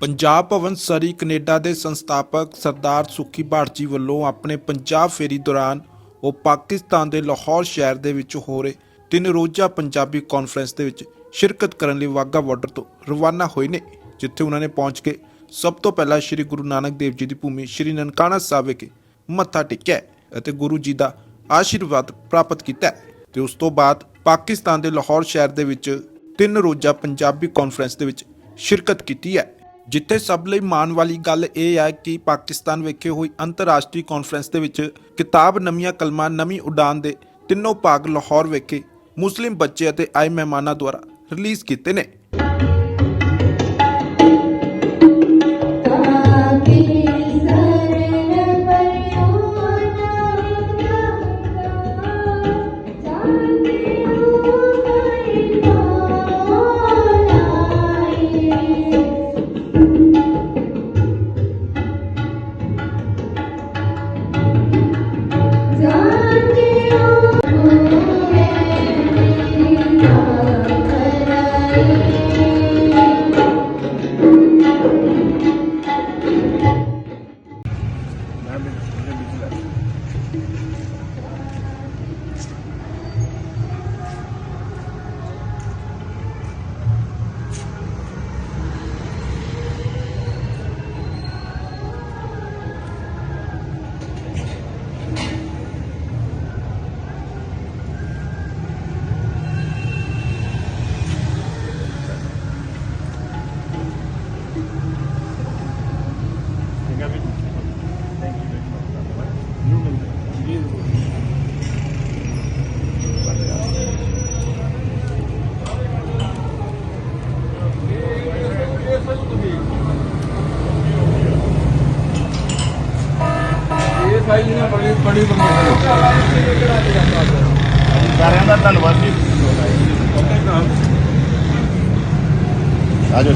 ਪੰਜਾਬ ਭਵਨ ਸਰੀ Canada ਦੇ ਸੰਸਥਾਪਕ ਸਰਦਾਰ ਸੁਖੀ ਭਾਟਜੀ ਵੱਲੋਂ ਆਪਣੇ ਪੰਜਾਬ ਫੇਰੀ ਦੌਰਾਨ ਉਹ ਪਾਕਿਸਤਾਨ ਦੇ ਲਾਹੌਰ ਸ਼ਹਿਰ ਦੇ ਵਿੱਚ ਹੋ ਰਹੇ ਤਿੰਨ ਰੋਜ਼ਾ ਪੰਜਾਬੀ ਕਾਨਫਰੰਸ ਦੇ ਵਿੱਚ ਸ਼ਿਰਕਤ ਕਰਨ ਲਈ ਵਾਹਗਾ ਬਾਰਡਰ ਤੋਂ ਰਵਾਨਾ ਹੋਏ ਨੇ, ਜਿੱਥੇ ਉਹਨਾਂ ਨੇ ਪਹੁੰਚ ਕੇ ਸਭ ਤੋਂ ਪਹਿਲਾਂ ਸ੍ਰੀ ਗੁਰੂ ਨਾਨਕ ਦੇਵ ਜੀ ਦੀ ਭੂਮੀ ਸ੍ਰੀ ਨਨਕਾਣਾ ਸਾਹਿਬ ਵਿਖੇ ਮੱਥਾ ਟੇਕਿਆ ਅਤੇ ਗੁਰੂ ਜੀ ਦਾ ਆਸ਼ੀਰਵਾਦ ਪ੍ਰਾਪਤ ਕੀਤਾ ਹੈ। ਤੇ ਉਸ ਤੋਂ ਬਾਅਦ ਪਾਕਿਸਤਾਨ ਦੇ ਲਾਹੌਰ ਸ਼ਹਿਰ ਦੇ ਵਿੱਚ ਤਿੰਨ ਰੋਜ਼ਾ ਪੰਜਾਬੀ ਕਾਨਫਰੰਸ ਦੇ ਵਿੱਚ ਸ਼ਿਰਕਤ ਕੀਤੀ ਹੈ। ਜਿੱਥੇ ਸਭ ਲਈ ਮਾਣ ਵਾਲੀ ਗੱਲ ਇਹ ਹੈ ਕਿ ਪਾਕਿਸਤਾਨ ਵਿਖੇ ਹੋਈ ਅੰਤਰਰਾਸ਼ਟਰੀ ਕਾਨਫਰੰਸ ਦੇ ਵਿੱਚ ਕਿਤਾਬ ਨਵੀਆਂ ਕਲਮਾਂ, ਨਵੀਂ ਉਡਾਨ ਦੇ ਤਿੰਨੋਂ ਭਾਗ ਲਾਹੌਰ ਵਿਖੇ ਮੁਸਲਿਮ ਬੱਚੇ ਅਤੇ ਆਏ ਮਹਿਮਾਨਾਂ ਦੁਆਰਾ ਰਿਲੀਜ਼ ਕੀਤੇ ਨੇ। ਸਾਈਜ਼ ਨੇ ਬੜੀ ਬੜੀ ਬੰਦੀ ਸਾਰਿਆਂ ਦਾ ਧੰਨਵਾਦ ਜੀ। ਆਜੋ